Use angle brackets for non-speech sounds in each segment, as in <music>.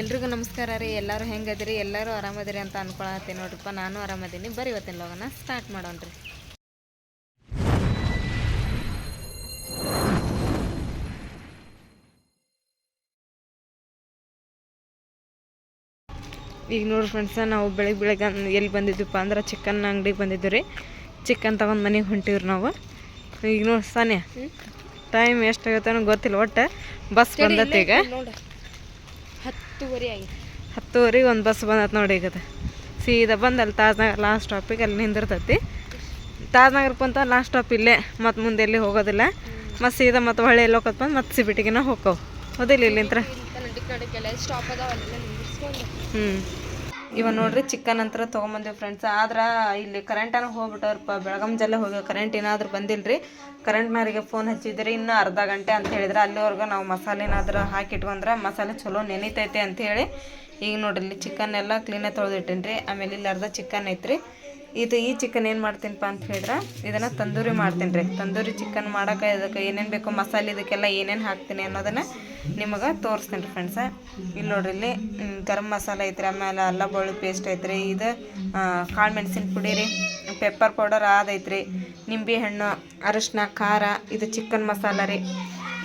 ಎಲ್ರಿಗೂ ನಮಸ್ಕಾರ ರೀ. ಎಲ್ಲರೂ ಹೆಂಗದಿರಿ? ಎಲ್ಲರೂ ಆರಾಮದಿರಿ ಅಂತ ಅನ್ಕೊಳತ್ತೀನಿ ನೋಡ್ರಿಪ್ಪ. ನಾನು ಆರಾಮದೀನಿ. ಬರಿ ಇವತ್ತಿನ ಲೋಗನ ಸ್ಟಾರ್ಟ್ ಮಾಡೋಣ್ರಿ ಈಗ ನೋಡ್ರಿ ಫ್ರೆಂಡ್ಸ ನಾವು ಬೆಳಗ್ಗೆ ಬೆಳಗ್ಗೆ ಎಲ್ಲಿ ಬಂದಿದ್ವಿಪ್ಪ ಅಂದ್ರೆ ಚಿಕನ್ ಅಂಗಡಿಗೆ ಬಂದಿದ್ವಿ ರೀ. ಚಿಕನ್ ತಗೊಂಡು ಮನೆಗೆ ಹೊಂಟಿವ್ರಿ ನಾವು. ಈಗ ನೋಡಿ ಸಾನ್ಯ ಟೈಮ್ ಎಷ್ಟಾಗುತ್ತೆ ಗೊತ್ತಿಲ್ಲ ಒಟ್ಟು ಬಸ್ ಬಂದತ್ತೆ ಈಗ. ಹತ್ತುವರೆ ಆಗಿದೆ ಹತ್ತುವರೆಗೆ ಒಂದು ಬಸ್ ಬಂದತ್ ನೋಡಿ ಈಗ. ಸೀದಾ ಬಂದು ಅಲ್ಲಿ ತಾಜ್ನಗರ್ ಲಾಸ್ಟ್ ಸ್ಟಾಪಿಗೆ ಅಲ್ಲಿ ನಿಂದಿರ್ತೈತಿ. ತಾಜ್ನಗರಕ್ಕೆ ಬಂತ ಲಾಸ್ಟ್ ಸ್ಟಾಪ್ ಇಲ್ಲೇ ಮತ್ತು ಮುಂದೆ ಎಲ್ಲಿ ಹೋಗೋದಿಲ್ಲ. ಮತ್ತು ಸೀದಾ ಮತ್ತು ಹೊಳೆ ಎಲ್ಲಿ ಹೋಗೋದು ಬಂದು ಮತ್ತು ಸಿಬಿಟಿಗೆನ ಹೋಕ್ಕವು ಹೌದಿಲ್ಲ ಇಲ್ಲಿಂತ್ರ ಹ್ಞೂ ಇವ ನೋಡ್ರಿ ಚಿಕನ್ ಅಂತ ತೊಗೊಂಬಂದಿವಿ ಫ್ರೆಂಡ್ಸ್ ಆದ್ರೆ ಇಲ್ಲಿ ಕರೆಂಟನ ಹೋಗ್ಬಿಟ್ಟವ್ರಪ್ಪ. ಬೆಳಗಾಂ ಜಲ್ಲ ಹೋಗಿ ಕರೆಂಟ್ ಏನಾದರೂ ಬಂದಿಲ್ರಿ ಕರೆಂಟ್ನವರಿಗೆ ಫೋನ್ ಹಚ್ಚಿದ್ರಿ. ಇನ್ನೂ ಅರ್ಧ ಗಂಟೆ ಅಂತ ಹೇಳಿದ್ರೆ ಅಲ್ಲಿವರೆಗೂ ನಾವು ಮಸಾಲೆ ಏನಾದರೂ ಹಾಕಿಟ್ಕೊಂಡ್ರೆ ಮಸಾಲೆ ಚಲೋ ನೆನಿತೈತೆ ಅಂತ ಹೇಳಿ. ಈಗ ನೋಡ್ರಿ ಇಲ್ಲಿ ಚಿಕನ್ ಎಲ್ಲ ಕ್ಲೀನಾಗಿ ತೊಳೆದಿಟ್ಟೇನಿ ರೀ ಆಮೇಲೆ ಇಲ್ಲಿ ಅರ್ಧ ಚಿಕನ್ ಐತ್ರಿ. ಇದು ಈ ಚಿಕನ್ ಏನು ಮಾಡ್ತೀನಪ್ಪ ಅಂತ ಹೇಳಿದ್ರೆ, ಇದನ್ನು ತಂದೂರಿ ಮಾಡ್ತೀನಿ ರೀ. ತಂದೂರಿ ಚಿಕನ್ ಮಾಡೋಕೆ ಇದಕ್ಕೆ ಏನೇನು ಬೇಕು ಮಸಾಲೆ ಇದಕ್ಕೆಲ್ಲ ಏನೇನು ಹಾಕ್ತೀನಿ ಅನ್ನೋದನ್ನು ನಿಮಗೆ ತೋರಿಸ್ತೀನಿ ರೀ ಫ್ರೆಂಡ್ಸ ಇಲ್ಲಿ ನೋಡ್ರಿ ಇಲ್ಲಿ ಗರಂ ಮಸಾಲೆ ಐತ್ರಿ, ಆಮೇಲೆ ಅಲ್ಲ ಬೆಳ್ಳುಳ್ಳಿ ಪೇಸ್ಟ್ ಐತ್ರಿ, ಇದು ಕಾಳು ಮೆಣಸಿನ ಪುಡಿ ರೀ ಪೆಪ್ಪರ್ ಪೌಡರ್ ಅದೈತ್ರಿ ನಿಂಬೆ ಹಣ್ಣು, ಅರಿಶಿನ, ಖಾರ, ಇದು ಚಿಕನ್ ಮಸಾಲ ರೀ.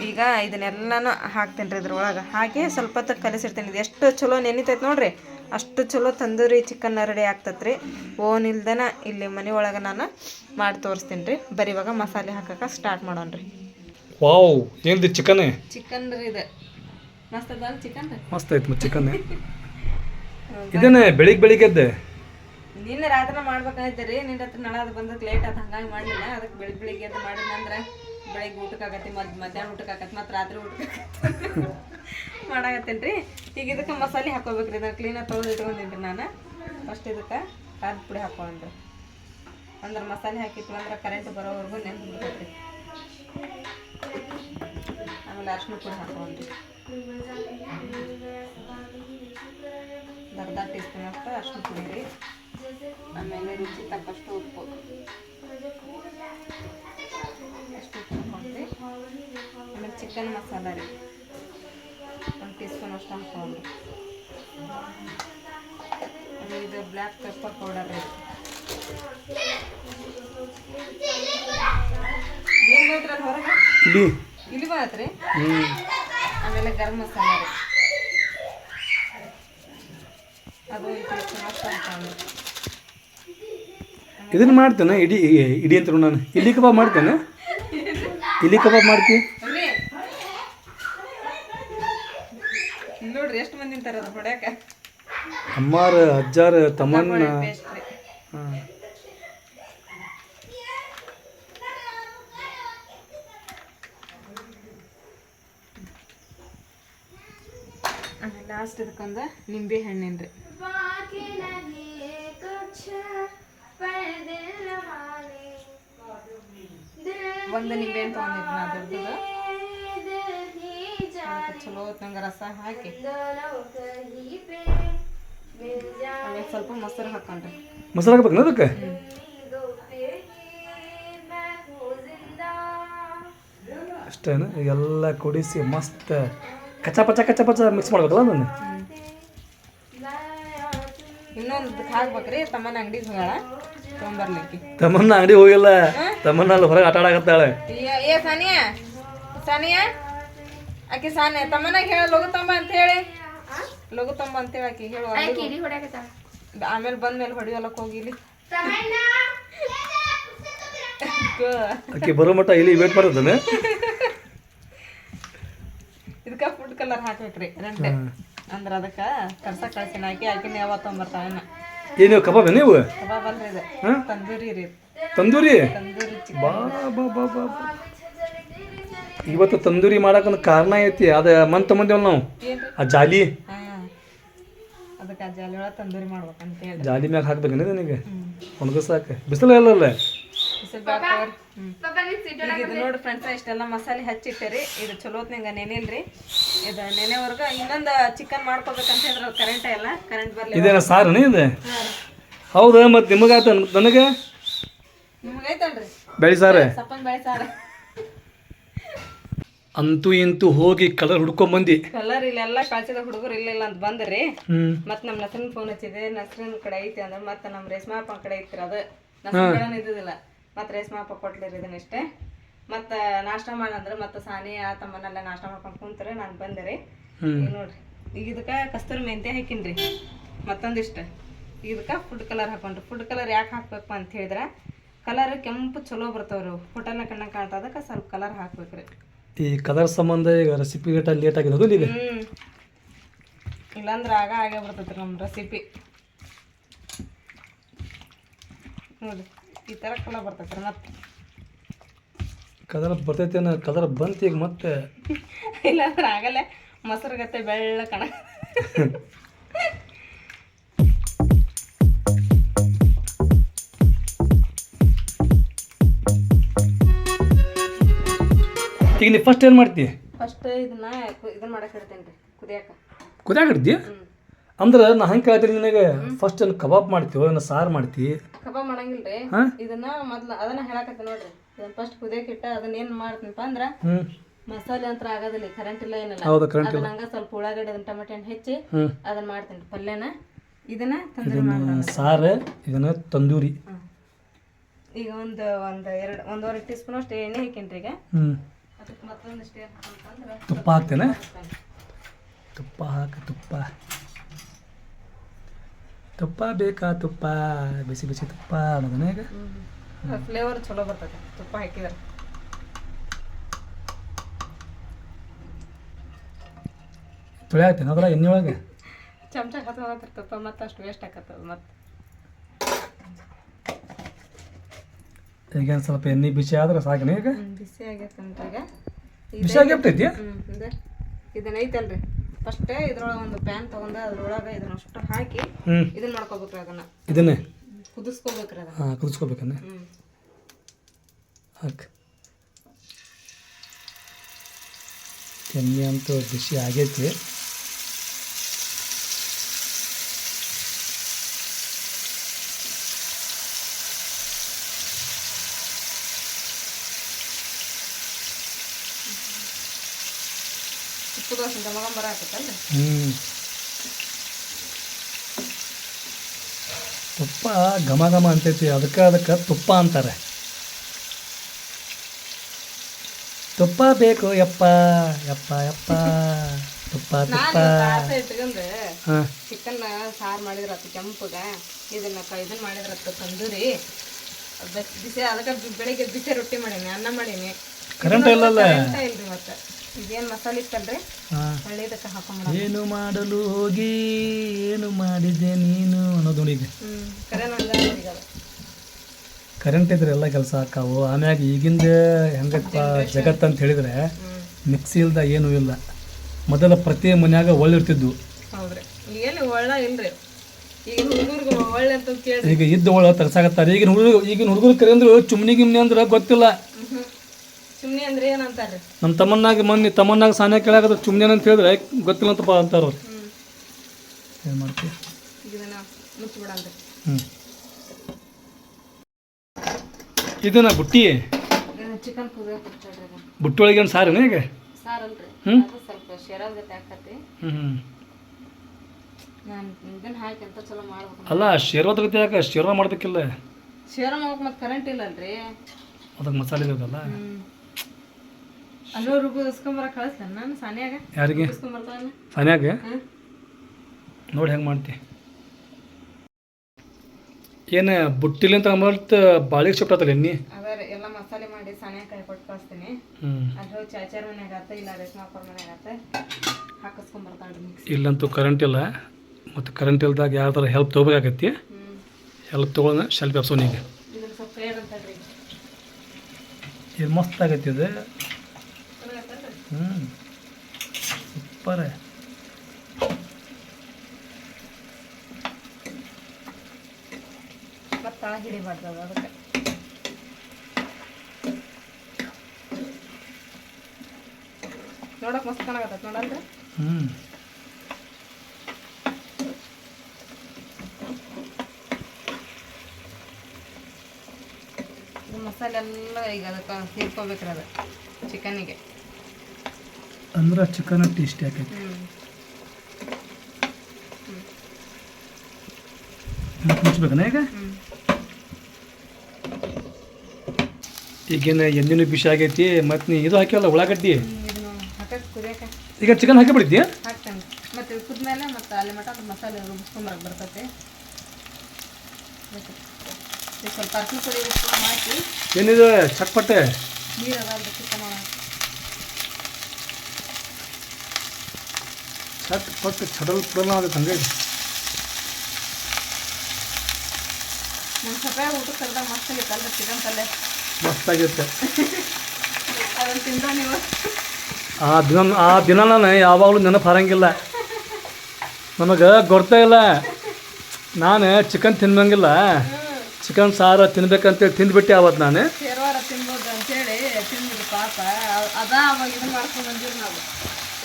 ಈಗ ಇದನ್ನೆಲ್ಲನೂ ಹಾಕ್ತೀನಿ ರೀ ಇದ್ರೊಳಗೆ. ಹಾಗೆ ಸ್ವಲ್ಪ ಹೊತ್ತು ಕಲಿಸಿರ್ತೀನಿ. ಇದು ಎಷ್ಟು ಚಲೋ ನೆನಿತೈತೆ ನೋಡ್ರಿ. ಅಷ್ಟು ಚಲೋ ತಂದೂರಿ ಚಿಕನ್ ರೆಡಿ ಆಗ್ತೈತೆ ರೀ ಓನ್ ಇಲ್ದನ ಇಲ್ಲಿ ಮನೆ ಒಳಗೆ ನಾನು ಮಾಡಿ ತೋರಿಸ್ತೀನಿ ರೀ. ಬರೀ ಇವಾಗ ಮಸಾಲೆ ಹಾಕಕ್ಕೆ ಸ್ಟಾರ್ಟ್ ಮಾಡೋಣ ರೀ. ವಾವ್ ಏನ್ರಿ ಚಿಕನ್? ಚಿಕನ್ ರೀ ಇದೆ. ಮಸ್ತ್ ಅದ ಚಿಕನ್? ಮಸ್ತ್ ಐತೆ ಚಿಕನ್. <laughs> ಇದೇನೆ ಬೆಳಿಗ್ಗೆ ಬೆಳಿಗ್ಗೆ ನಿನ್ನ ನಿನ್ನೆ ರಾತ್ರಿ ಮಾಡ್ಬೇಕಾಯ್ತು ರೀ. ನಿನ್ನ ಹತ್ರ ಅದು ಬಂದಕ್ಕೆ ಲೇಟ್ ಆಯ್ತು ಹಂಗಾಗಿ ಮಾಡಲಿಲ್ಲ. ಅದಕ್ಕೆ ಬೆಳಿಗ್ಗೆ ಬೆಳಿಗ್ಗೆ ಎದ್ದು ಮಾಡಿದ್ನಂದ್ರೆ ಬೆಳಿಗ್ಗೆ ಊಟಕ್ಕಾಗತ್ತೆ ಮದ್ ಮಧ್ಯಾಹ್ನ ಊಟಕ್ಕೆ ಆಗತ್ತೆ ಮತ್ತು ರಾತ್ರಿ ಊಟಕ್ಕೆ <laughs> ರೀ ಈಗ ಇದಕ್ಕೆ ಮಸಾಲೆ ಹಾಕೋಬೇಕ್ರಿ, ಇದನ್ನ ಕ್ಲೀನಾಗಿ ತೊಳೆದು ಇಟ್ಕೊಂಡಿದ್ರಿ ನಾನು. ಫಸ್ಟ್ ಇದಕ್ಕೆ ಖಾರದ ಪುಡಿ ಹಾಕೊಂಡು ಅಂದ್ರೆ ಮಸಾಲೆ ಹಾಕಿತ್ತು ಅಂದ್ರೆ ಕರೆಂಟ್ ಬರೋವರೆಗೂ ನೆನ್ ರೀ ಆಮೇಲೆ ಅರ್ಶಿನ ಪುಡಿ ಹಾಕೊಂಡ್ರಿ ಅರ್ಧ ಟೀ ಸ್ಪೂನ್ ಅಷ್ಟು ಅರ್ಶಿನ ಪುಡಿ ರೀ. ಆಮೇಲೆ ರುಚಿ ತಕ್ಕಷ್ಟು ಉಪ್ಪು. ಅಷ್ಟು ಉಪ್ಪು ಹಾಕೊಂಡ್ರಿ ಆಮೇಲೆ ಚಿಕನ್ ಮಸಾಲ ರೀ. ಒಂದು ಟೀ ಸ್ಪೂನ್ ಅಷ್ಟು ಹಾಕೊಂಡು ಇದು ಬ್ಲ್ಯಾಕ್ ಪೆಪ್ಪರ್ ಪೌಡರ್ ಹೊರಗೆ? ಇಲ್ಲಿ ಬರತ್ರಿ ಆಮೇಲೆ ಗರಂ ಮಸಾಲ ರೀ ಅದು ಒಂದು ಟೀ ಸ್ಪೂನ್ ಅಷ್ಟು ಹಾಕೊಂಡ್ರಿ ಇದನ್ನ ಮಾಡ್ತೇನೆ ಇಡಿ ಇಡಿ ಅಂತ ನಾನು. ಇಲ್ಲಿ ಕಬಾಬ್ ಮಾಡ್ತೇನೆ. <laughs> ಇಲ್ಲಿ ಕಬಾಬ್ ಮಾಡ್ತಿ ರೀ ನೋಡ್ರಿ ಎಷ್ಟು ಮಂದಿ ನಿಂತಾರ ಅದು ಹೊಡ್ಯಾಕ ಅಮ್ಮಾರ ಅಜ್ಜಾರ ಹಾಂ. ಆಮೇಲೆ ಲಾಸ್ಟ್ ಇದಕ್ಕೊಂದು ನಿಂಬೆ ಹಣ್ಣಿನ ರೀ ಒಂದು ನಿಂಬೆ ಹಣ್ಣು ತೊಗೊಂಡಿದ್ರಿ ನಾ ದೊಡ್ಡದು ಅದಕ್ಕೆ ಚಲೋ ಹೊತ್ನಂಗೆ ರಸ ಹಾಕಿ. ಆಮೇಲೆ ಸ್ವಲ್ಪ ಮೊಸರು ಹಾಕೊಂಡ್ರೆ. ಮೊಸರು ಹಾಕ್ಬೇಕು ಅದಕ್ಕೆ? ಅಷ್ಟೇನು? ಎಲ್ಲ ಕುಡಿಸಿ ಮಸ್ತ್ ಕಚ್ಚಾ ಪಚ್ಚ ಕಚ್ಚಾ ಪಚ್ಚ ಮಿಕ್ಸ್ ಮಾಡ್ಬೇಕಲ್ಲ ಅದನ್ನು? ಇನ್ನೊಂದು ಹಾಕ್ಬೇಕ್ರಿ ತಮ್ಮನ ಅಂಗಡಿ ಹೋಗಾಳ ತೊಗೊಂಬರ್ಲಿಕ್ಕೆ. ತಮ್ಮನ್ನ ಅಂಗಡಿ ಹೋಗಿಲ್ಲ. ತಮ್ಮನ್ನ ಅಲ್ಲಿ ಹೊರಗೆ ಆಟ ಆಡಕತ್ತಾಳೆ ಏ ಸಾನಿಯಾ ಸಾನಿಯಾ? ಆಕೆ ಸಾನೆ ತಮ್ಮನಾಗ ಹೇಳ ಲಗು ತಮ್ಮ ಅಂತ ಹೇಳಿ. ಲಗು ತಮ್ಮ ಅಂತ ಹೇಳಿ ಆಕೆ ಹೇಳು ಆಮೇಲೆ ಬಂದ್ಮೇಲೆ ಹೊಡಿಯೋಲಕ್ ಹೋಗಿಲಿ <laughs> ಆಕೆ ಬರೋ ಮಟ್ಟ ಇಲ್ಲಿ ವೇಟ್ ಮಾಡೋದನ್ನ? ಇದಕ್ಕ ಫುಡ್ ಕಲರ್ ಹಾಕ್ಬೇಕ್ರಿ ರೆಂಟೆ ಅಂದ್ರ ಅದಕ್ಕ ಕರ್ಸ ಕಳ್ಸಿನ ಹಾಕಿ ಆಕಿನ ಯಾವತ್ತ ತೊಗೊಂಬರ್ತಾವನ್ನ ಏನು ಕಬಾಬ್ ನೀವು ಕಬಾಬ್ ಅಲ್ರಿ ಇದು. ತಂದೂರಿ ರೀ ತಂದೂರಿ? ತಂದೂರಿ ಬಾ ಬಾ ಬಾ ಬಾ. ಇವತ್ತು ತಂದೂರಿ ಮಾಡಕ್ಕೊಂದು ಕಾರಣ ಐತಿ ಅದ ಮನ್ ತಗೊಂದೇವಲ್ಲ ನಾವು. ಆ ಜಾಲಿ. ಹಾ. ಅದಕ್ಕೆ ಆ ಜಾಲಿ ಒಳಗೆ ತಂದೂರಿ ಮಾಡ್ಬೇಕಂತ ಹೇಳಿ ಜಾಲಿ ಮ್ಯಾಗ ಹಾಕ್ಬೇಕೇನೆ ನಿನಗೆ ಒಣಗಸಾಕ ಬಿಸಿಲು ಇಲ್ಲಲ್ಲ ಇದು ನೋಡಿ ಫ್ರೆಂಡ್ಸ್ ಇಷ್ಟೆಲ್ಲ ಮಸಾಲೆ ಹಚ್ಚಿಟ್ಟರಿ. ಇದು ಚಲೋತ್ನಂಗ ನೆನೆಲ್ರಿ ಇದು ನೆನೆವರ್ಗ ಇನ್ನೊಂದು ಚಿಕನ್ ಮಾಡ್ಕೋಬೇಕಂತ ಹೇಳಿದ್ರೆ ಕರೆಂಟ್ ಇಲ್ಲ ಕರೆಂಟ್ ಬರ್ಲಿ ಇದೇನ ಸಾರನ ಇದು? ಹೌದಾ ಮತ್ತೆ ನಿಮಗಾತ ನನಗೆ? ನಿಮ್ಗೆ ಐತಲ್ರಿ ಬೆಳಿ ಸಾರ? ಸಪ್ಪನ್ ಬೆಳಿ ಸಾರ. ಅಂತೂ ಇಂತೂ ಹೋಗಿ ಕಲರ್ ಹುಡ್ಕೊಂಬಂದಿ ಕಲರ್ ಇಲ್ಲೆಲ್ಲ ಕಳ್ಸಿದ ಹುಡುಗರು ಇಲ್ಲಿಲ್ಲ ಅಂತ ಬಂದ್ರಿ. ಮತ್ತ ಮತ್ ನಮ್ ನಸರಿನ ಫೋನ್ ಹಚ್ಚಿದೆ. ನಸರಿನ ಕಡೆ ಐತಿ ಅಂದ್ರೆ ಮತ್ತ ನಮ್ ರೇಷ್ಮಾಪ ಕಡೆ ಐತ್ರಿ ಅದು. ನಸರಿನ ಇದ್ದಿದ್ದಿಲ್ಲ. ಮತ್ ರೇಷ್ಮಾಪ ಕೊಟ್ಲಿರಿ ಇದನ್ನಿಷ್ಟೇ ಮತ್ತ ನಾಷ್ಟ ಮಾಡಂದ್ರ ಮತ್ತ ಸಾನಿ ಆ ತಮ್ಮನೆಲ್ಲ ನಾಷ್ಟ ಮಾಡ್ಕೊಂಡ್ ಕುಂತ್ರಿ ನಾನ್ ಬಂದೆ ರೀ. ಈಗ ನೋಡ್ರಿ. ಈಗ ಇದಕ್ಕ ಕಸ್ತೂರಿ ಮೆಂತೆ ಹಾಕಿನ್ರಿ ಮತ್ತೊಂದಿಷ್ಟ. ಈಗ ಇದಕ್ಕ ಫುಡ್ ಕಲರ್ ಹಾಕೊಂಡ್ರಿ. ಫುಡ್ ಕಲರ್ ಯಾಕೆ ಹಾಕ್ಬೇಕು ಅಂತ ಹೇಳಿದ್ರ ಕಲರ್ ಕೆಂಪು ಚಲೋ ಬರ್ತಾವ್ರಿ ಹೋಟೆಲ್ನ ಕಣ್ಣ ಕಾಣ್ತಾ ಅದಕ್ಕೆ ಸ್ವಲ್ಪ ಕಲರ್ ಹಾಕ್ಬೇಕ್ರಿ. ಈ ಕಲರ್ ಸಂಬಂಧ ಈಗ ರೆಸಿಪಿ ರೇಟ ಲೇಟ್ ಆಗಿರೋದು ಈಗ ಇಲ್ಲಾಂದ್ರೆ ಆಗ ಆಗೇ ಬರ್ತೈತಿ ನಮ್ಮ ರೆಸಿಪಿ ನೋಡಿ ಈ ಥರ ಕಲರ್ ಬರ್ತೈತ್ರಿ ಮತ್ತೆ. ಕಲರ್ ಅನ್ನೋ ಕಲರ್ ಬಂತು ಈಗ ಮತ್ತೆ. <laughs> ಇಲ್ಲಾಂದ್ರೆ ಆಗಲ್ಲೇ. ಮೊಸರು ಗತ್ತೆ ಬೆಳ್ಳ ಕಣ. <laughs> ಈಗ ನೀ ಫಸ್ಟ್ ಏನು ಮಾಡ್ತಿ? ಫಸ್ಟ್ ಇದನ್ನ ಕು- ಇದನ್ನ ಮಾಡಕ್ಕೆ ಇಡ್ತೇನೆ ರೀ ಕುದಿಯಾಕ. ಕುದಿಯಾಕ ಇಡ್ತಿ? ಅಂದ್ರೆ ನಾ ಹಂಗೆ ಕೇಳ್ತೀನಿ ನಿನಗೆ ಫಸ್ಟ್ ಏನು ಕಬಾಬ್ ಮಾಡ್ತೀವಿ ಏನು ಸಾರು ಮಾಡ್ತಿ? ಕಬಾಬ್ ಮಾಡಂಗಿಲ್ರಿ ಹಾಂ? ಇದನ್ನ ಮೊದ್ಲ ಅದನ್ನ ಹೇಳಕತ್ತೆ ನೋಡ್ರಿ. ಇದನ್ನ ಫಸ್ಟ್ ಕುದಿಯಕ್ಕೆ ಇಟ್ಟ ಅದನ್ನ ಏನ್ ಮಾಡ್ತೀನಪ್ಪ ಅಂದ್ರ ಹ್ಞೂ ಮಸಾಲೆ ಅಂತ ಆಗೋದಿಲ್ಲ ಕರೆಂಟ್ ಇಲ್ಲ ಏನಿಲ್ಲ. ಹೌದು ಕರೆಂಟ್ ಇಲ್ಲ. ಹಂಗ ಸ್ವಲ್ಪ ಉಳ್ಳಾಗಡ್ಡಿ ಅದನ್ನ ಟೊಮೆಟೊ ಹಣ್ಣು ಹೆಚ್ಚಿ ಹ್ಞೂ ಅದನ್ನ ಮಾಡ್ತೀನಿ ಪಲ್ಯನ. ಇದನ್ನ ತಂದ್ರೆ ಮಾಡ್ಬಿಡೋಣ ಸಾರು ಇದನ್ನ ತಂದೂರಿ. ಈಗ ಒಂದು ಒಂದು ಎರಡು ಒಂದೂವರೆ ಟೀ ಸ್ಪೂನ್ ಅಷ್ಟು ಎಣ್ಣೆ ಹಾಕಿನ್ರಿ ಈಗ. ಹ್ಞೂ ತುಪ್ಪ ಹಾಕ್ತೇನೆ. ತುಪ್ಪ ಹಾಕಿ ತುಪ್ಪ. ತುಪ್ಪ ಬೇಕಾ ತುಪ್ಪ? ಬಿಸಿ ಬಿಸಿ ತುಪ್ಪ ಅನ್ನೋದನ್ನ ಈಗ ಫ್ಲೇವರ್ ಚಲೋ ಬರ್ತದೆ ತುಪ್ಪ ಹಾಕಿದ್ರೆ. ತುಳಿ ಆಗ್ತೇನೆ ಅದರ ಎಣ್ಣೆ ಒಳಗೆ? <laughs> ಚಮಚ ಹತ್ತೋದ್ರ ತುಪ್ಪ ಮತ್ತೆ ಅಷ್ಟು ವೇಸ್ಟ್ ಆಕತ್ತದ ಮತ್ತೆ. ಈಗೇನು ಸ್ವಲ್ಪ ಎಣ್ಣೆ ಬಿಸಿ ಆದ್ರೆ ಸಾಕನೆ ಈಗ? ಬಿಸಿ ಆಗೈತಂತ ಈಗ. ಬಿಸಿ ಆಗಿಬಿಟ್ಟೈತಿ ಇದನ್ನ ಐತಲ್ರಿ. ಫಸ್ಟ್ ಇದ್ರೊಳಗೆ ಒಂದು ಪ್ಯಾನ್ ತೊಗೊಂಡು ಅದ್ರೊಳಗೆ ಇದನ್ನ ಅಷ್ಟು ಹಾಕಿ ಇದನ್ನ ಮಾಡ್ಕೋಬೇಕ್ರಿ ಅದನ್ನ. ಇದನ್ನೇ? ಕುದಿಸ್ಕೋಬೇಕ್ರಿ ಅದನ್ನ. ಹಾಂ ಕುದಿಸ್ಕೋಬೇಕನ್ನ? ಹಾಕಿ. ಎಣ್ಣೆ ಅಂತೂ ಬಿಸಿ ಆಗೈತಿ. ಹ್ಞೂ ತುಪ್ಪ ಘಮ ಘಮ ಅಂತೈತಿ ಅದಕ್ಕೆ ಅದಕ್ಕೆ ತುಪ್ಪ ಅಂತಾರೆ. ತುಪ್ಪ ಬೇಕು ಯಪ್ಪ ಯಪ್ಪ ಯಪ್ಪ ತುಪ್ಪ ತುಪ್ಪ. ನಾನು ತಾಸ ಇಟ್ಕೊಂಡು ಹಾಂ. ಚಿಕನ್ ಸಾರು ಮಾಡಿದ್ರ ಕೆಂಪಗ ಇದನ್ನ ಇದನ್ನ ಮಾಡಿದ್ರ ತಂದೂರಿ. ಬಿಸಿ ಅದಕ್ಕೆ ಬೆಳಿಗ್ಗೆ ಬಿಸಿ ರೊಟ್ಟಿ ಮಾಡೀನಿ ಅನ್ನ ಮಾಡೀನಿ. ಕರೆಂಟ್ ಇಲ್ಲಲ್ಲ ಕರೆಂಟ ಇಲ್ರಿ ಮತ್ತೆ. ಇದೇನು ಮಸಾಲೆ ಇತ್ತಲ್ರಿ? ಹಾಂ. ಒಳ್ಳೇದಕ್ಕೆ ಹಾಕೊಂಬಿಡ ಏನು ಮಾಡಲು ಹೋಗಿ? ಏನು ಮಾಡಿದ್ದೆ ನೀನು ಅನ್ನೋದು ನೋಡಿ ಈಗ. ಕರೆಂಟ್ ಇದ್ರೆ ಎಲ್ಲ ಕೆಲಸ ಹಾಕಾವು. ಆಮ್ಯಾಗ ಈಗಿಂದ ಹೆಂಗಪ್ಪ ಜಗತ್ತು ಅಂತ ಹೇಳಿದ್ರೆ ಮಿಕ್ಸಿ ಇಲ್ದ ಏನೂ ಇಲ್ಲ. ಮೊದಲ ಪ್ರತಿ ಮನ್ಯಾಗ ಒಳ್ಳಿರ್ತಿದ್ವು ಈಗ ಇದ್ದ ಒಳ್ಳೆ ತರ್ಸಾಕತ್ತಾರೆ. ಈಗಿನ ಹುಡುಗರು ಈಗಿನ ಹುಡುಗರು ಕರೆ ಅಂದ್ರೆ ಚುಮ್ನಿ ಗಿಮ್ನಿ ಅಂದ್ರೆ ಗೊತ್ತಿಲ್ಲ. ಸುಮ್ಮನೆ ಅಂದ್ರೆ ನಮ್ಮ ತಮ್ಮನ್ನಾಗ ಮೊನ್ನೆ ತಮ್ಮನ್ನಾಗ ಸಾನೆ ಕೇಳಾಕತ್ತ ಚುಮ್ನೆ ಅಂತ ಹೇಳಿದ್ರೆ ಗೊತ್ತಿಲ್ಲ ಅಂತಪ್ಪ ಅಂತಾರ ಅವ್ರು ಹ್ಞೂ ಏನು ಮಾಡ್ತೀವಿ ಈಗ ಇದನ್ನ ಹ್ಞೂ ಇದನ್ನ ಬುಟ್ಟಿ ಚಿಕನ್ ಬುಟ್ಟಿ ಒಳಗೆ ಏನು ಸಾರೇನ ಈಗ? ಸಾರಲ್ರಿ. ಹ್ಮ್? ಸ್ವಲ್ಪ ಶೇರಾದ ಗತೆ ಆಕತಿ ಹ್ಞೂ ಹ್ಞೂ ನಾನು ಇದನ್ನ ಹಾಕಿ ಅಂತ ಚಲೋ ಮಾಡ್ಬೇಕು ಅಲ್ಲ ಶೇರ್ವಾದ ಗತಿ ಯಾಕೆ ಶೇರ್ವ ಮಾಡ್ಬೇಕಿಲ್ಲ. ಶೇರ್ವಾ ಮಾಡ್ಬೇಕು ಮತ್ತೆ ಕರೆಂಟ್ ಇಲ್ಲಲ್ರಿ. ಅದಕ್ಕೆ ಮಸಾಲೆ ಇರೋದಲ್ಲ? ಹ್ಮ್. ಅಲ್ಲೋ ರುಬ್ಬು ಇಸ್ಕೊಂಬರ ಕಳಿಸ್ತಾನ ನಾನು? ಸನ್ಯಾಗ? ಯಾರಿಗೆ? ಸನ್ಯಾಗ? ನೋಡಿ ಹೆಂಗೆ ಮಾಡ್ತಿ. ಏನು ಬುಟ್ಟಿಲಿಂತ ತಗೊಂಬರ್ತ ಬಾಳಿಗೆ ಶಿಫ್ಟ್ ಎಣ್ಣಿ? ಅದೇ ರೀ ಎಲ್ಲ ಮಸಾಲೆ ಮಾಡಿ ಸನ್ಯಾಗ ಕೈ ಕೊಟ್ಟು ಕಳಿಸ್ತೀನಿ. ಹೋಗಿ ಚಾಚಾರ ಮನ್ಯಾಗ ಆತ ಇಲ್ಲ ರೇಷ್ಮಾಪುರ ಮನ್ಯಾಗ ಆತ ಹಾಕಿಸ್ಕೊಂಬರ್ತಾಳ್ರಿ ಮಿಕ್ಸಿ ಇಲ್ಲಂತೂ ಕರೆಂಟ್ ಇಲ್ಲ. ಮತ್ತು ಕರೆಂಟ್ ಇಲ್ದಾಗ ಯಾವ ಥರ ಹೆಲ್ಪ್ ತೊಗೋಬೇಕಾಗತ್ತಿ? ಹೆಲ್ಪ್ ತೊಗೊಳ ಶೆಲ್ಪ್ ಎಪ್ಸೋನಿಗೆ ಇದು ಮಸ್ತ್ ಆಗೈತಿ ಇದು. ಆಯ್ತಲ್ರಿ ಹ್ಞೂ ಸೂಪರ್ ಮತ್ತೆ ತಳ ಹಿಡಿಬಾರ್ದು ಅದು ಅದಕ್ಕೆ ನೋಡಕ್ ಮಸ್ತ್ ಕಾಣಕತ್ತೈತಿ ನೋಡಲ್ರಿ ಹ್ಞೂ ಇದು ಮಸಾಲೆ ಎಲ್ಲ ಈಗ ಅದಕ್ಕೆ ಸೇರ್ಕೋಬೇಕ್ರಿ ಅದು ಚಿಕನ್ನಿಗೆ ಅಂದ್ರೆ ಚಿಕನ್ ಟೇಸ್ಟಿ ಆಕೈತಿ ಮತ್ತೆ ಮುಚ್ಬೇಕನ ಈಗ? ಈಗೇನು ಎಣ್ಣೆನೂ ಬಿಸಿ ಆಗೈತಿ ಮತ್ತು ನೀ ಇದು ಹಾಕಿವಲ್ಲ ಉಳ್ಳಾಗಡ್ಡಿ? ಈಗ ಚಿಕನ್ ಹಾಕಿ ಬಿಡ್ತಿ ಹಾಕ್ತೇನೆ. ಮತ್ತು ಕುದ್ಮೇಲೆ ಮತ್ತೆ ಅಲ್ಲಿ ಮಟ ಮಸಾಲೆ ರುಬ್ಸ್ಕೊಂಬರಕ್ಕೆ ಬರ್ತೈತೆ. ಸ್ವಲ್ಪ ಅರ್ಶಿನ ಪುಡಿ ಹಾಕಿ. ಏನಿದೆ ಚಟ್ಪಟ್ಟೆ ನೀರು ಅದ ಅದು ಚಿಕನ್ ಒಳಗೆ ಚಟ್ಪಟ್ಟು ಚಡಲ್ ಪುಡಲ್ ಆಗತ್ತೆ ಹಂಗೆ ನಮ್ಮ ಸಪ್ರಾಗ ಊಟಕ್ಕೆ ಕರೆದಾಗ ಪಟ್ ಚಡಲ್ ಚಿಕನ್ ಪಲ್ಯ? ಮಸ್ತಾಗಿರುತ್ತೆ ಆ ದಿನ ಆ ದಿನ ನಾನು ಯಾವಾಗಲೂ ನೆನಪು ಹಾರಂಗಿಲ್ಲ. ನಮಗೆ ಗೊತ್ತೇ ಇಲ್ಲ. ನಾನು ಚಿಕನ್ ತಿನ್ನಂಗಿಲ್ಲ ಚಿಕನ್ ಸಾರು ತಿನ್ಬೇಕಂತೇಳಿ ತಿಂದ್ಬಿಟ್ಟೆ ಅವತ್ತು ನಾನು.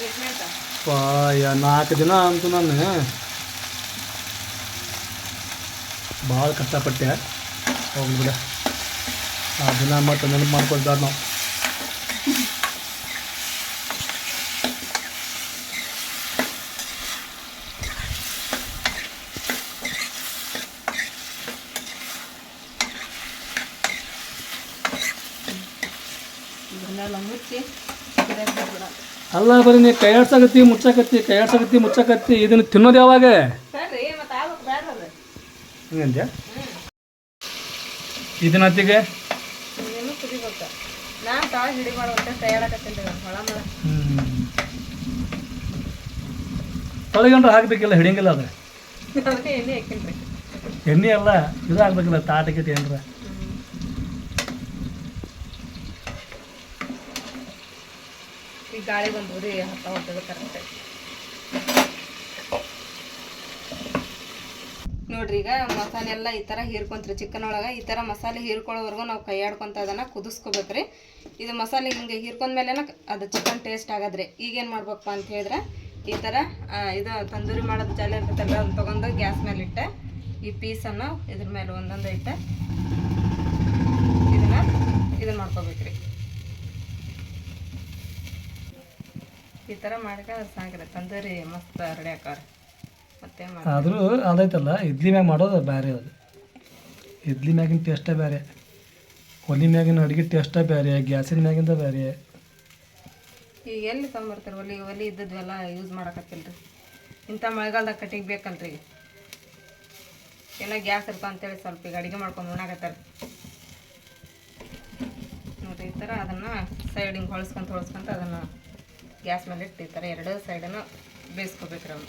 ಶೇರ್ವಾರ ತಿನ್ಬೋದು ಅಂತೇಳಿ ತಿಂದ್ರು ಪಾಪ ಅವ್- ಅದ ಅವಾಗ ಇದು ಮಾಡ್ಕೊಂಡು ಬಂದಿರು ನಾವು ಟ್ರೀಟ್ಮೆಂಟ್ ಪಾಯ ನಾಲ್ಕು ದಿನ ಅಂತೂ ನಾನು ಭಾಳ ಕಷ್ಟಪಟ್ಟೆ ಹೋಗ್ಲಿ ಬಿಡ ಆ ದಿನ ಮತ್ತೆ ನೆನಪು ಮಾಡ್ಕೊಳ್ತಾರೆ ನಾವು ಇದನ್ನೆಲ್ಲ ಮುಚ್ಚಿ ಕುದಿಯಕ್ಕೆ ಬಿಟ್ಬಿಡ ಅಲ್ಲ ಬರೀ ನೀ ಕೈ ಆಡ್ಸಕತ್ತಿ ಮುಚ್ಚಾಕತ್ತಿ ಕೈ ಆಡ್ಸಕತ್ತಿ ಮುಚ್ಚಾಕತ್ತಿ ಇದನ್ನು ತಿನ್ನೋದು ಯಾವಾಗ? ಹಿಂಗಂದ್ಯಾ? ಮಾಡ. ತೊಳಗಂಡ್ರೆ ಹಾಕ್ಬೇಕಿಲ್ಲ ಹಿಡಿಯಂಗಿಲ್ಲ ಅದು ಎಣ್ಣೆ ಅಲ್ಲ ಇದು ಹಾಕ್ಬೇಕಿಲ್ಲ ತಾಟಕ್ಕೆ ಏನ್ರ? ಈಗ ಗಾಳಿ ಬಂದು ರೀ ಹತ್ತ ಹೊಟ್ಟದ ಕರೆಕ್ಟ್. ನೋಡ್ರಿ ಈಗ ಮಸಾಲೆ ಎಲ್ಲ ಈ ಥರ ಹೀರ್ಕೊಂತ್ರಿ. ಚಿಕನ್ ಒಳಗೆ ಈ ಥರ ಮಸಾಲೆ ಹೀರ್ಕೊಳ್ಳೋವರೆಗೂ ನಾವು ಕೈ ಆಡ್ಕೊಂತ ಅದನ್ನು ಕುದಿಸ್ಕೋಬೇಕ್ರಿ. ಇದು ಮಸಾಲೆ ಹಿಂಗೆ ಹೀರ್ಕೊಂಡ್ಮೇಲೆ ಅದು ಚಿಕನ್ ಟೇಸ್ಟ್ ಆಗದ್ರಿ. ಈಗೇನು ಮಾಡ್ಬೇಕಪ್ಪ ಅಂತ ಹೇಳಿದ್ರೆ ಈ ಥರ ಇದು ತಂದೂರಿ ಮಾಡೋದು ಜಾಲಿ ಇರ್ತೈತಲ್ಲ ಅದನ್ನ ತೊಗೊಂಡು ಗ್ಯಾಸ್ ಮೇಲೆ ಇಟ್ಟೆ. ಈ ಪೀಸನ್ನು ಇದ್ರ ಮೇಲೆ ಒಂದೊಂದು ಇಟ್ಟೆ ಇದನ್ನು ಇದನ್ನು ಮಾಡ್ಕೋಬೇಕ್ರಿ. ಈ ಥರ ಮಾಡ್ಕೊಂಡ್ರೆ ಸಾಕ್ರಿ ತಂದೂರಿ ಮಸ್ತ್ ರೆಡಿ ಆಕಾರ ಮತ್ತೆ ಆದರೂ ಅದೈತಲ್ಲ ಇಡ್ಲಿ ಮ್ಯಾಗ ಮಾಡೋದು ಬೇರೆ ಅದು. ಇಡ್ಲಿ ಮ್ಯಾಗಿನ ಟೇಸ್ಟೇ ಬೇರೆ ಒಲಿ ಮ್ಯಾಗಿನ ಅಡುಗೆ ಟೇಸ್ಟೇ ಬೇರೆ ಗ್ಯಾಸಿನ ಮ್ಯಾಗಿಂದ ಬೇರೆ ಈಗ ಎಲ್ಲಿ ತೊಗೊಂಬರ್ತಾರೆ ಒಲಿ? ಒಲಿ ಇದ್ದದ್ವೆಲ್ಲ ಯೂಸ್ ಮಾಡಕತ್ತಿಲ್ರಿ. ಇಂಥ ಮಳೆಗಾಲದಾಗ ಕಟ್ಟಿಗೆ ಬೇಕಲ್ರಿ. ಏನ ಏನೋ ಗ್ಯಾಸ್ ಇರ್ತಾವ ಅಂತೇಳಿ ಸ್ವಲ್ಪ ಈಗ ಅಡುಗೆ ಮಾಡ್ಕೊಂಡು ಉಣ್ಣಾಕತ್ತಾರ ನೋಡ್ರಿ ಈ ಥರ ಅದನ್ನು ಸೈಡಿಂಗ್ ಹೊಳ್ಸ್ಕೊಂತ ಹೊಳ್ಸ್ಕೊಂತ ಅದನ್ನು ಗ್ಯಾಸ್ ಮೇಲೆ ಇಟ್ಟು ಈ ಥರ ಎರಡೂ ಸೈಡನ್ನು ಬೇಯಿಸ್ಕೋಬೇಕ್ರಿ ಅವನು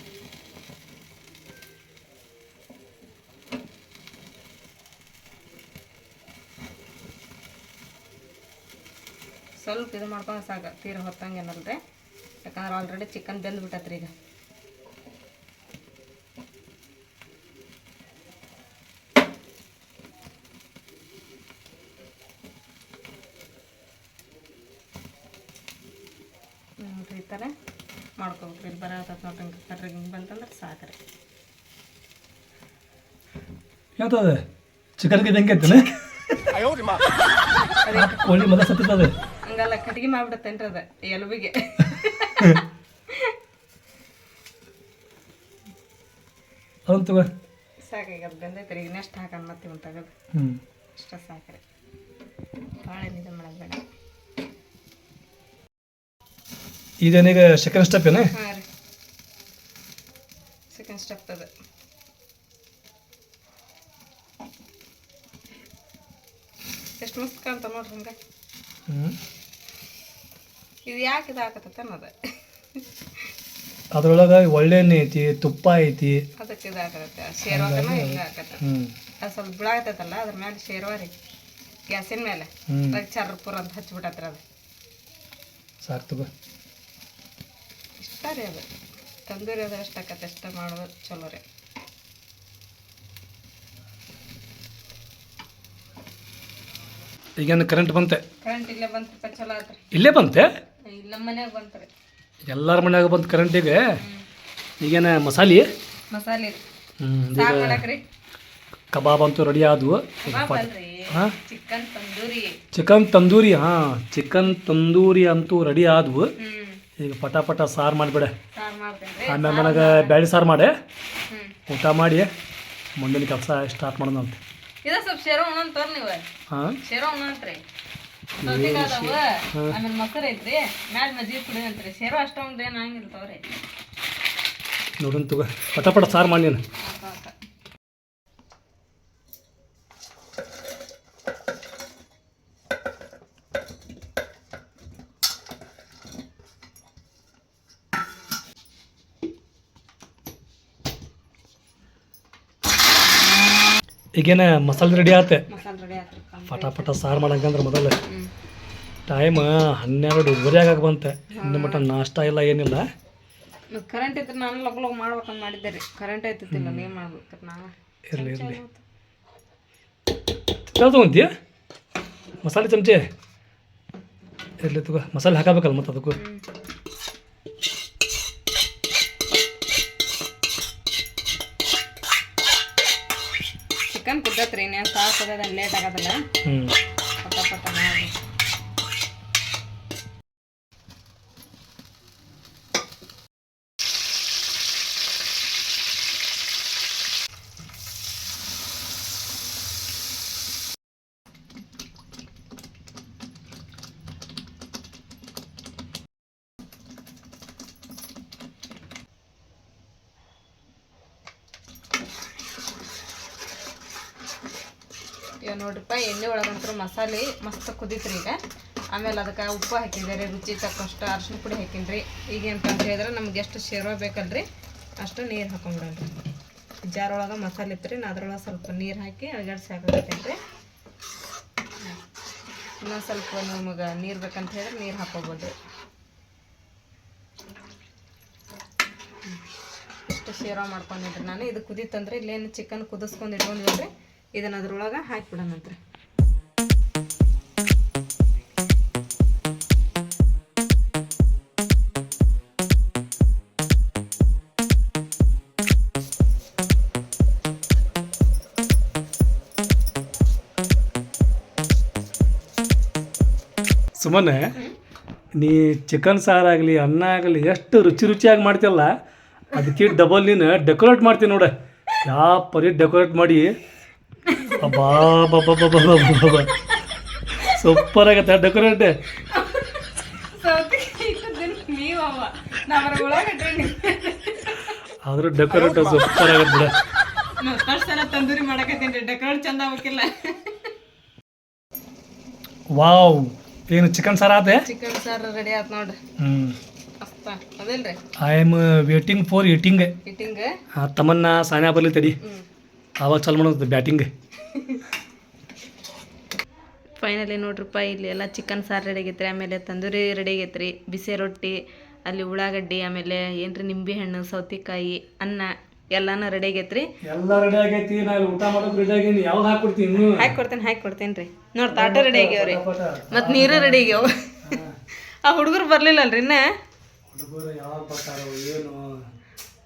ಸ್ವಲ್ಪ ಇದು ಮಾಡ್ಕೊಂಡು ಸಾಕು. ತೀರ ಹೊತ್ತಂಗೆ ಏನಲ್ರಿ ಯಾಕಂದ್ರೆ ಆಲ್ರೆಡಿ ಚಿಕನ್ ಬೆಂದ್ಬಿಟ್ಟತ್ರಿ ಈಗ ನೋಡ್ರಿ ಈ ಥರ ಮಾಡ್ಕೋಬೇಕ್ರಿ ಇಲ್ಲಿ ಬರತ್ತ ನೋಡ್ರಿ ಹಿಂಗೆ ಕಟ್ರಿ ಹಿಂಗೆ ಬಂತಂದ್ರೆ ಸಾಕ್ರಿ. ಯಾವ್ದದ? ಗಿಡ ಹೆಂಗೆ ಐತಲ್ಲ ಕೋಳಿ ಮದ ಸತ್ತದ ಹಂಗಲ್ಲ ಕಟ್ಗೆ ಮಾಡ್ಬಿಡತ್ತೇನ್ರಿ ಅದು ಎಲುಬಿಗೆ. ಅದನ್ನ ತಗೋ. ಸಾಕಾಗಿ ಅದು ಬೆಂದೈತ್ರಿ ಈಗ ನೆಕ್ಸ್ಟ್ ಹಾಕೋಣ ಮತ್ತೆ ಒಂದು ತೆಗೆದು. ಹ್ಞೂ ಇಷ್ಟ ಸಾಕ್ರಿ. ಭಾಳ ಇದು ಮಾಡೋದು ಬೇಡ ಇದೇನೀಗ ಸೆಕೆಂಡ್ ಸ್ಟೆಪ್ ಏನೇ? ಹಾಂ ರೀ. ಸೆಕೆಂಡ್ ಸ್ಟೆಪ್ ಅದ. ಎಷ್ಟು ಮಸ್ತ್ ಕಾಣ್ತಾವ ನೋಡ್ರಿ ಹಂಗೆ. ಇದು ಯಾಕೆ ಇದು ಹಾಕತ್ತ ಅನ್ನೋದು. ಅದ್ರೊಳಗೆ ಒಳ್ಳೆಣ್ಣೆ ಐತಿ ತುಪ್ಪ ಐತಿ. ಅದಕ್ಕೆ ಇದು ಹಾಕತ್ತೆ ಶೇರ್ವಾಗನ ಹಿಂಗೆ ಹಾಕತ್ತೆ ಅದು ಸ್ವಲ್ಪ ಬಿಳಾಗತ್ತಲ್ಲ ಅದ್ರ ಮೇಲೆ ಶೇರ್ವಾರಿ ಗ್ಯಾಸಿನ ಮೇಲೆ ಚರ್ಪುರ ಅಂತ ಹಚ್ಬಿಟ್ಟತ್ರಿ ಅದು. ಸಾಕು ಇಷ್ಟ ರೀ ಅದು. ತಂದೂರಿ ಅದ್ರ ಎಷ್ಟು ಆಕತ್ತೆ ಅಷ್ಟ ಮಾಡೋದು ಚಲೋ ರೀ. ಈಗೇನು ಕರೆಂಟ್ ಬಂತೆ? ಕರೆಂಟ್ ಇಲ್ಲೇ ಬಂತಪ್ಪ ಚಲೋ ಆತ್ರಿ. ಇಲ್ಲೇ ಬಂತೆ? ಇಲ್ಲಿ ನಮ್ಮ ಮನ್ಯಾಗ ಬಂತ್ರಿ ಎಲ್ಲರ ಮನ್ಯಾಗ ಬಂತು ಕರೆಂಟಿಗೆ ಈಗೇನ ಮಸಾಲೆ? ಮಸಾಲೆ ಸಾಕು ಮಾಡಕ್ರಿ ಕಬಾಬ್ ಅಂತೂ ರೆಡಿ ಆದವು. ಹಾಂ? ಚಿಕನ್ ತಂದೂರಿ. ಚಿಕನ್ ತಂದೂರಿ ಹಾಂ. ಚಿಕನ್ ತಂದೂರಿ ಅಂತೂ ರೆಡಿ ಆದವು. ಈಗ ಪಟ ಪಟ ಸಾರು ಮಾಡಿಬಿಡ ಆಮೇಲೆ ನನಗೆ ಬ್ಯಾಳಿ ಸಾರು ಮಾಡಿ. ಊಟ ಮಾಡಿ. ಮುಂದಿನ ಕೆಲಸ ಸ್ಟಾರ್ಟ್ ಮಾಡೋಣ ಅಂತ. ಇದ ಸ್ವಲ್ಪ ಶೇರೋ ನೀವು. ಹಾಂ? ಶೇರೋ ಉಣ್ಣಂತ್ರಿ ಸೌತಿಗೆ ಅದಾವ. ಆಮೇಲೆ ಮೊಸರು ಐತ್ರಿ. ಮ್ಯಾಲ ಮಜ್ಜಿಗೆ ಕುಡಿ ಅಂತ್ರಿ. ಶೇರೋ ಅಷ್ಟೊಂದು ಏನು ನೋಡೋಣ ತಗೋ. ಪಟ ಪಟ ಸಾರು ಮಾಡಿ ನೀನು. ಈಗೇನ ಮಸಾಲೆ ರೆಡಿ ಆತೆ. ಮಸಾಲೆ ರೆಡಿ ಆತ್ರಿ ಸಾರು ಮಾಡಂಗಂದ್ರೆ ಮೊದಲು. ಟೈಮ್ ಹನ್ನೆರಡುವರೆ ಆಗಾಗ ಬಂತೆ. ಇನ್ನು ಮಟ್ಟ ನಾಷ್ಟ ಇಲ್ಲ ಏನಿಲ್ಲ. ಕರೆಂಟ್ ಇದ್ರೆ ನಾನು ಲಗ್ ಲಗ್ ಮಾಡ್ಬೇಕಂತ ಮಾಡಿದ್ದೆ ರೀ. ಕರೆಂಟ್ ಐತಿತ್ತಿಲ್ಲ ಏನು ಮಾಡ್ಬೇಕು ನಾವು. ಇರಲಿ ಇರಲಿ. ತೊಗೊಂತೀಯ? ಮಸಾಲೆ ಚಮಚೆ? ಇರಲಿ ತಗೋ ಮಸಾಲೆ ಹಾಕಬೇಕಲ್ಲ ಮತ್ತು ಅದಕ್ಕೂ. ಇನ್ನೇನು ಸಾಸ್ ಅದ ಲೇಟ್ ಆಗೋದಿಲ್ಲ ಪಟ ಪಟ ಮಾಡಿ ಇವಾಗ ನೋಡ್ರಿಪ್ಪ. ಎಣ್ಣೆ ಒಳಗಂತೂ ಮಸಾಲೆ ಮಸ್ತ್ ಕುದೀತ್ರಿ ಈಗ. ಆಮೇಲೆ ಅದಕ್ಕೆ ಉಪ್ಪು ಹಾಕಿದ್ದಾರೆ ರುಚಿ ತಕ್ಕಷ್ಟು ಅರ್ಶಿನ ಪುಡಿ ಹಾಕಿನ್ರಿ. ಈಗ ಅಂತ ಹೇಳಿದ್ರೆ ನಮ್ಗೆ ಎಷ್ಟು ಶೇರ್ವ ಬೇಕಲ್ರಿ, ಅಷ್ಟು ನೀರು ಹಾಕೊಂಡ್ರಿ ಜಾರ್ ಒಳಗೆ ಮಸಾಲೆ ಇತ್ತು ರೀ ನಾ ಅದ್ರೊಳಗೆ ಸ್ವಲ್ಪ ನೀರು ಹಾಕಿ ಅಳಗಡಿಸಿ ಹಾಕಬೇಕೈತೆ ರೀ ಇನ್ನೊಂದು ಸ್ವಲ್ಪ ನಮಗೆ ನೀರು ಬೇಕಂತ ಹೇಳಿದ್ರೆ ನೀರು ಹಾಕೋಬೋದು ಇಷ್ಟು ಶೇರ್ವ ಮಾಡ್ಕೊಂಡಿದ್ರಿ ನಾನು. ಇದು ಕುದೀತಂದ್ರೆ ಇಲ್ಲೇನು ಚಿಕನ್ ಕುದಿಸ್ಕೊಂಡು ಇಟ್ಕೊಂಡಿದ್ರಿ ಇದನ್ನ ಅದ್ರೊಳಗೆ ಹಾಕಿಬಿಡೋಣಂತ್ರಿ ಸುಮ್ಮನೆ ನೀ ಚಿಕನ್ ಸಾರಾಗಲಿ ಅನ್ನ ಆಗಲಿ, ಎಷ್ಟು ರುಚಿ ರುಚಿಯಾಗಿ ಮಾಡ್ತಿಯಲ್ಲ, ಅದಕ್ಕೆ ಡಬಲ್ ನೀನು ಡೆಕೋರೇಟ್ ಮಾಡ್ತೀನಿ ನೋಡ. ಯಾವ ಪರಿ ಡೆಕೋರೇಟ್ ಮಾಡಿ ಅಬ್ಬಾ ಸೂಪರ್ ಆಗತ್ತೆ ಡೆಕೋರೇಟ್ ಆದ್ರೂ ಡೆಕೋರೇಟ್ ಸೂಪರ್ ಆಗತ್ತೆ ಬಿಡ. ತಂದೂರಿ ಮಾಡಕತ್ತೀನಿ ಡೆಕೋರೇಟ್ ಚಂದ ಆಗ್ಬೇಕಿಲ್ಲ. ವಾವ್ ಏನು ಚಿಕನ್ ಸಾರ್ ಆತೆ? ಚಿಕನ್ ಸಾರ್ ರೆಡಿ ಆಯ್ತು ನೋಡ್ರಿ. ಹ್ಮ್. I am waiting for eating eating ತಮ್ಮನ್ನ ಸಾನ್ಯಾ ಬರ್ಲಿ ತಡಿ. ಹ್ಞೂ ಆವಾಗ ಚಾಲು ಮಾಡೋದು ಬ್ಯಾಟಿಂಗ್ ಫೈನಲಿ ನೋಡ್ರಪ್ಪ ಇಲ್ಲಿ ಎಲ್ಲ ಚಿಕನ್ ಸಾರು ರೆಡಿ ಆಗೈತ್ರಿ ಆಮೇಲೆ ತಂದೂರಿ ರೆಡಿ ಆಗೈತ್ರಿ ಬಿಸಿ ರೊಟ್ಟಿ ಅಲ್ಲಿ ಉಳ್ಳಾಗಡ್ಡಿ ಆಮೇಲೆ ಏನ್ರಿ ನಿಂಬೆ ಹಣ್ಣು ಸೌತೆಕಾಯಿ ಅನ್ನ ಎಲ್ಲಾನು ರೆಡಿ ಆಗೈತ್ರಿ. ಎಲ್ಲ ರೆಡಿ ಆಗೈತಿ ನಾನು ಊಟ ಮಾಡೋದು ರೆಡಿ ಆಗೀನಿ ಯಾವ್ದು ಹಾಕ್ಬಿಡ್ತೀನಿ ಇನ್ನು? ಹಾಕಿ ಕೊಡ್ತೇನೆ ಹಾಕಿ ಕೊಡ್ತೇನೆ ರೀ ನೋಡಿ ತಾಟ ರೆಡಿ ಆಗ್ಯಾವ್ರಿ. ಮತ್ತು ನೀರು ರೆಡಿ ಆಗ್ಯಾವ. ಆ ಹುಡುಗರು ಬರ್ಲಿಲ್ಲಲ್ರಿ ಇನ್ನ? ಹುಡುಗರು ಯಾವಾಗ ಬರ್ತಾರೋ ಏನು.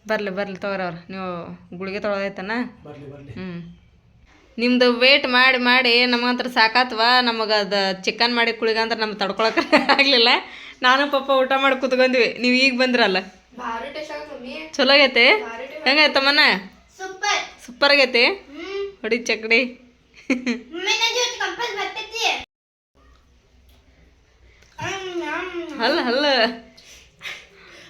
ಬರ್ಲಿ ಬರ್ಲಿ ತಗೋರವ್ರು ನೀವು ಗುಳಿಗೆ ತೊಗೊಳೋದೈತನ ಬರ್ಲಿ ಬರ್ಲಿ. ಹ್ಞೂ ನಿಮ್ದು ವೇಟ್ ಮಾಡಿ ಮಾಡಿ ನಮಗಂತ್ರ ಸಾಕಾತ್ವ? ನಮಗೆ ಅದು ಚಿಕನ್ ಮಾಡಿ ಕುಳಿಗಂದ್ರೆ ನಮ್ಗೆ ತಡ್ಕೊಳಕ್ಕೆ <laughs> ಆಗಲಿಲ್ಲ. ನಾನು ಪಪ್ಪ ಊಟ ಮಾಡಿ ಕುತ್ಕೊಂಡ್ವಿ. ನೀವು ಈಗ ಬಂದ್ರಲ್ಲ? ಚಲೋ ಆಗೈತೆ? ಹೆಂಗಾಯ್ತಮ್ಮನ ಸೂಪರ್. ಸೂಪರ್ ಆಗೈತಿ? ಹೊಡಿ ಚಕ್ಡಿ. ಹಲ್ಲ ನನ್ನ ಜೊತೆ ಕಂಪಸ್ ಬರ್ತೈತಿ ಅಲ್ಲ ಅಲ್ಲ ಅವತ್ತು